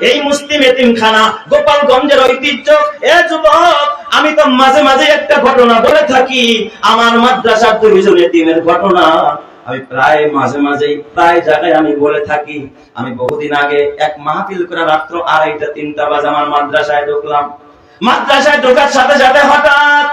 এই মুসলিম এতিমখানা, গোপালগঞ্জের ঐতিহ্য। এ যুবক, আমি তো মাঝে মাঝে একটা ঘটনা বলে থাকি। আমার মাদ্রাসার দুইজন এতিমের ঘটনা। আমি প্রায় মাঝে মাঝেই প্রায় জায়গায় আমি বলে থাকি। আমি বহুদিন আগে এক মাহফিল করে রাত্র আড়াইটা, তিনটা বাজে আমার মাদ্রাসায় ঢুকলাম। মাদ্রাসায় ঢোকার সাথে সাথে হঠাৎ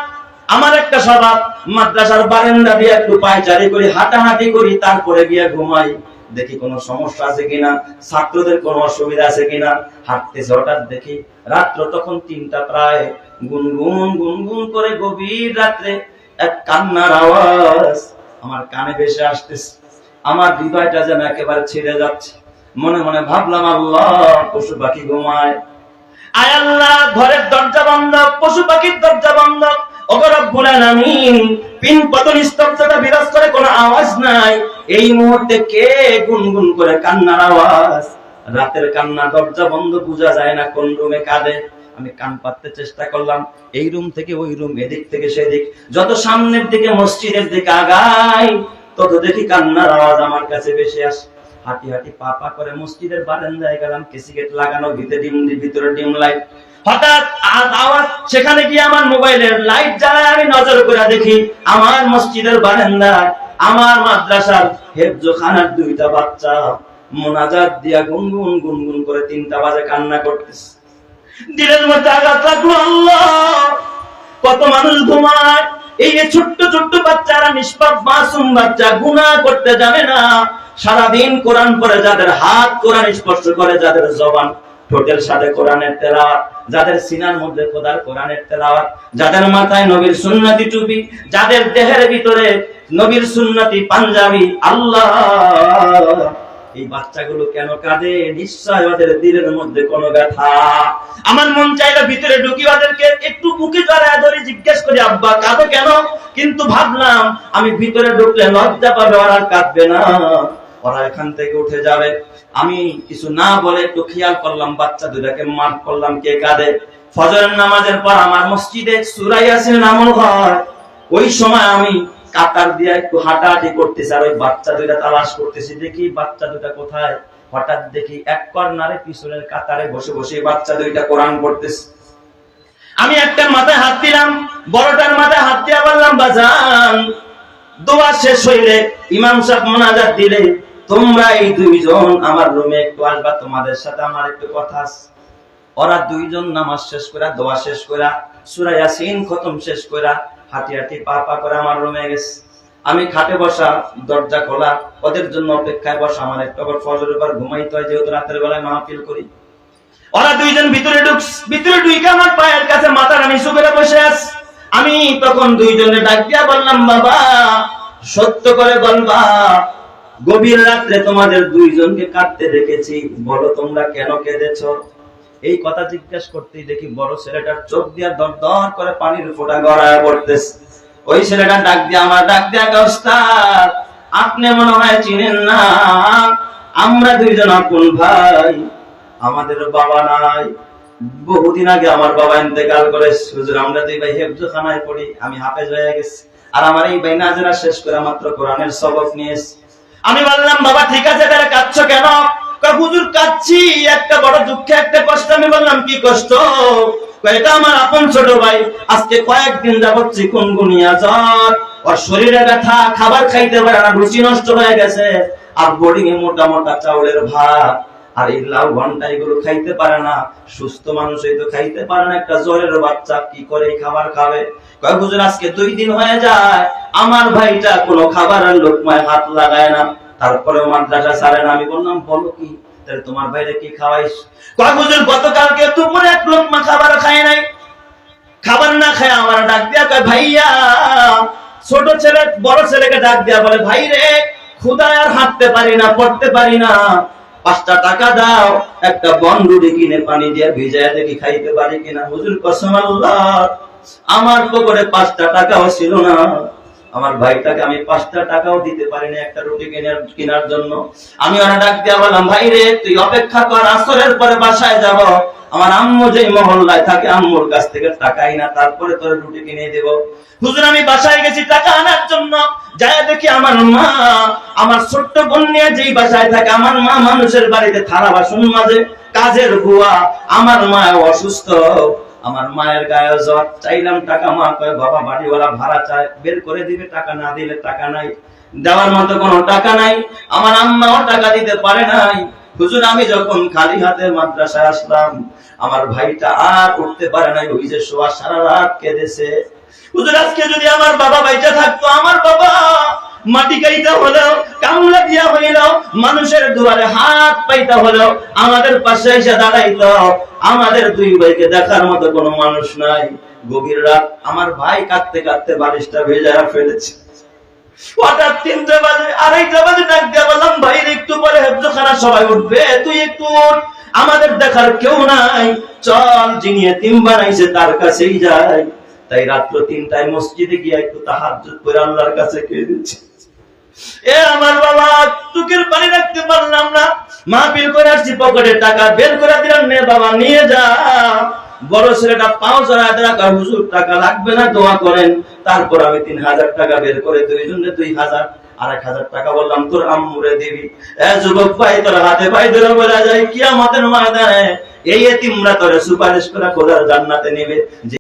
আমার একটা স্বভাব, মাদ্রাসার বারান্দা দিয়ে একটু পায়চারি করি, হাঁটাহাঁটি করি, তারপরে গিয়ে ঘুমাই। দেখি কোনো সমস্যা আছে কিনা? ছাত্রদের কোনো অসুবিধা আছে কিনা? হাঁটতেছে হঠাৎ দেখি রাত্র তখন তিনটা প্রায়। গুনগুন গুনগুন করে গভীর রাত্রে এক কান্নার আওয়াজ আমার কানে ভেসে আসতেছে। আমার হৃদয়টা যেন একেবারে ছিঁড়ে যাচ্ছে। মনে মনে ভাবলাম, আল্লাহ, পশু পাখি ঘুমায়। আয় আল্লাহ, ঘরের দরজা বন্ধ, পশু পাখির দরজা বন্ধ। অগরব্বুল আলামিন, পিন পতন স্তব্ধতা বিরাজ করে কোনো আওয়াজ নাই। এই মুহূর্তে কে গুনগুন করে কান্নার আওয়াজ? রাতের কান্না দরজা বন্ধ, বোঝা যায় না কোন রুমে কাঁদে। আমি কান পাততে চেষ্টা করলাম, এই রুম থেকে ওই রুম, এদিক থেকে সেদিক। যত সামনের দিকে মসজিদের দিকে আগাই, তত দেখি কান্নার আওয়াজ আমার কাছে বেশি আসে। হাঁটি হাঁটি পা পা করে মসজিদের বারান্দায় গেলাম কেসিগেট লাগানো, ভিতরে ডিম ভিতরে ডিম লাইট। হঠাৎ আওয়াজ, সেখানে গিয়ে আমার মোবাইলের লাইট জ্বালায় আমি নজর করে দেখি, আমার মসজিদের বারান্দায় আমার মাদ্রাসার হেফজোখানার দুইটা বাচ্চা মোনাজাত দিয়া গুনগুন গুনগুন করে তিনটা বাজে কান্না করতেছে। দিলের মধ্যে আঘাত লাগল, আল্লাহ! কত মানুষ ঘুমায়, এই যে ছোট্ট ছোট্ট বাচ্চারা, নিষ্পাপ, মাসুম বাচ্চা, গুনাহ করতে জানে না। সারাদিন কোরআন পড়ে যাদের হাত কোরআন স্পর্শ করে, যাদের জবান ঠোঁটের সাথে কোরআনের তেলাওয়াত, যাদের সিনার মধ্যে খোদার কোরআনের তেলাওয়াত, যাদের মাথায় নবীর সুন্নতি টুপি, যাদের দেহের ভিতরে নবীর সুন্নতি পাঞ্জাবি, আল্লাহ! এই বাচ্চাগুলো কেন কাঁদে? নিশ্চয় ওদের দিলের মধ্যে কোনো ব্যথা। আমার মন চাইলো ভিতরে ঢুকি ওদেরকে, একটু বুকে জড়ায় ধরে জিজ্ঞেস করি, আব্বা, কাঁদো কেন? কিন্তু ভাবলাম, আমি ভিতরে ঢুকলে লজ্জা পাবে, ওরা কাঁদবে না। ওরা এখান থেকে উঠে যাবে। আমি কিছু না বলে একটু খেয়াল করলাম, বাচ্চা দুটাকে মার করলাম, কে কাঁদে। ফজরের নামাজের পর আমার মসজিদে সুরাই আসেন নামল হয়। ওই সময় আমি কাতার দিয়ে একটু হাঁটাহাঁটি করতেছি আর ওই বাচ্চা দুইটা তালাশ করতেছি, দেখি বাচ্চা দুইটা কোথায়? হঠাৎ দেখি এক কর্নারে পিছনের কাতারে বসে বসে বাচ্চা দুইটা কোরআন করতেছে আমি একটার মাথায় হাত দিলাম, বড়টার মাথায় হাত দিয়া বললাম, বাজান, দোয়া শেষ হইলে ইমাম সাহেব মোনাজাত দিলে তোমরা এই দুইজন আমার রুমে একটু আসবা, তোমাদের সাথে আমার একটু কথা আছে। ওরা দুইজন নামাজ শেষ করা দোয়া শেষ করা সুরা ইয়াসিন খতম শেষ করা হাঁটি হাঁটি পা পা করে আমার রুমে গেছে। আমি খাটে বসা, দরজা খোলা, ওদের জন্য অপেক্ষায় বসা, আমার একটু আবার ফজরের পর ঘুমাইতে হয়, যেহেতু রাতের বেলায় মাহফিল করি। ওরা দুইজন ভিতরে ঢুকস ভিতরে ঢুকে আমার পায়ের কাছে মাথাটা নিচু করে বসে আছে। আমি তখন দুইজনে ডাক দিয়া বললাম, বাবা, সত্য করে বলবা গভীর রাত্রে তোমাদের দুইজনকে কাঁদতে দেখেছি। বলো, তোমরা কেন কেঁদেছো? এই কথা জিজ্ঞেস করতেই দেখি বড় ছেলেটার চোখ দিয়া দর দর করে পানির ফোঁটা গড়ায় পড়তেছে। ওই ছেলেটা ডাক দিয়ে আমার ডাক দিয়া ওস্তাদ? আপনি মনে হয় চিনেন না? আমরা দুইজন আপন ভাই? আমাদের বাবা নাই। বহুদিন আগে আমার বাবা ইন্তেকাল করে। হুজুর, আমরা দুই ভাই হেফজখানায় পড়ি। আমি হাফেজ হয়ে গেছি। আর আমার এই ভাই নাজরা শেষ করে মাত্র কোরআনের সবক নিয়েছি আমি বললাম, বাবা, ঠিক আছে, তাহলে কাঁদছো কেন? হুজুর, কাঁদছি, একটা বড় দুঃখে একটা কষ্ট। আমি বললাম, কি কষ্ট? এটা আমার আপন ছোট ভাই, আজকে কয়েকদিন যাবত চিকুন গুনিয়া জ্বর। ওর শরীরে ব্যথা, খাবার খাইতে পারে না, রুচি নষ্ট হয়ে গেছে। আর বোর্ডিং মোটা মোটা চাউলের ভাত। আর এই লাউ ঘণ্টা এগুলো খাইতে পারে না। সুস্থ মানুষ এই তো খাইতে পারে না। একটা জ্বরের বাচ্চা কি করে খাবার খাবে? কয়, হুজুর, আজকে দুই দিন হয়ে যায়। আমার ভাইটা কোনো খাবার আর লোকমায় হাত লাগায় না। তারপরে মাদ্রাসা সারে না। আমি বললাম, বলো কি? তাহলে তোমার ভাইরে কি খাওয়াইস? কয়, হুজুর, গতকালকে দুপুরে এক লোকমা খাবার খায় নাই। খাবার না খায় আমার ডাক দিয়া কয়, ভাইয়া, ছোট ছেলে, বড় ছেলেকে ডাক দিয়া বলে ভাই রে ক্ষুদায় আর হাঁটতে পারি না, পড়তে পারি না। পাঁচটা টাকা দাও, একটা বনরুটি কিনে পানি দিয়ে ভিজায় দেখি খাইতে পারি কিনা। হুজুর কসম আমার পকেটে পাঁচটা টাকাও ছিল না। আমার ভাইটাকে আমি পাঁচটা টাকাও দিতে পারিনি একটা রুটি কেনার কেনার জন্য। আমি ওরা ডাক দিয়া বললাম ভাই রে তুই অপেক্ষা কর, আসরের পরে বাসায় যাব। আমার আম্মু যে মহল্লায় থাকে, আম্মুর কাছ থেকে টাকাই না তারপরে তোর রুটি কিনে দেব। হুজুর, আমি বাসায় গেছি টাকা আনার জন্য। যায় দেখি আমার মা, আমার ছোট্ট বোন নিয়ে যেই বাসায় থাকে, আমার মা মানুষের বাড়িতে থালা বাসন মাঝে কাজের বুয়া আমার মা অসুস্থ। আমার মায়ের গায়ে জ্বর, চাইলাম টাকা, মা কয়, বাবা, বাড়িওয়ালা ভাড়া চায়, বের করে দিবে, টাকা না দিলে টাকা নাই। দেওয়ার মতো কোনো টাকা নাই। আমার আম্মাও টাকা দিতে পারে নাই। হুজুর, আমি যখন খালি হাতে মাদ্রাসায় আসলাম, আমার ভাইটা আর উঠতে পারে নাই, ওই যে শোয়া সারা রাত কেঁদেছে। হুজুর, আজকে যদি আমার বাবা বাইটা থাকতো, আমার বাবা মাটি কাইতে হলেও, কামলা দিয়া হইলেও, মানুষের দুয়ারে হাত পাইতে হলেও, আমাদের পাশে এসে দাঁড়াইতো। আমাদের দুই ভাইকে দেখার মতো কোনো মানুষ নাই। গভীর রাত আমার ভাই কাঁদতে কাঁদতে বালিশটা ভেজা ফেলেছে। হঠাৎ তিনটে বাজে, আড়াইটা বাজে, ডাক দিয়ে বললাম একটু পরে সবাই উঠবে, তুই একটু আমাদের দেখার কেউ নাই। চল যিনি এতিম বানাইছে, তার কাছেই তাই রাত্র তিনটায় মসজিদে গিয়ে একটু তাহাজ্জুদ করে আল্লাহর কাছে এ আমার বাবা চুকের পানি রাখতে পারলাম না। মাহফিল করে আসছি, পকেটে টাকা বের করে দিলাম, নে বাবা, নিয়ে যা। বড় ছেলেটা পাও হাজার টাকা হুজুর, টাকা লাগবে না, দোয়া করেন। তারপর আমি তিন হাজার টাকা বের করে দুইজনে দুই হাজার আর এক হাজার টাকা বললাম, তোর দিবি। হাতে ভাই ধরে যায় কি এই এতিমরা তোরে সুপারিশ করে খোদার জান্নাতে নেবে।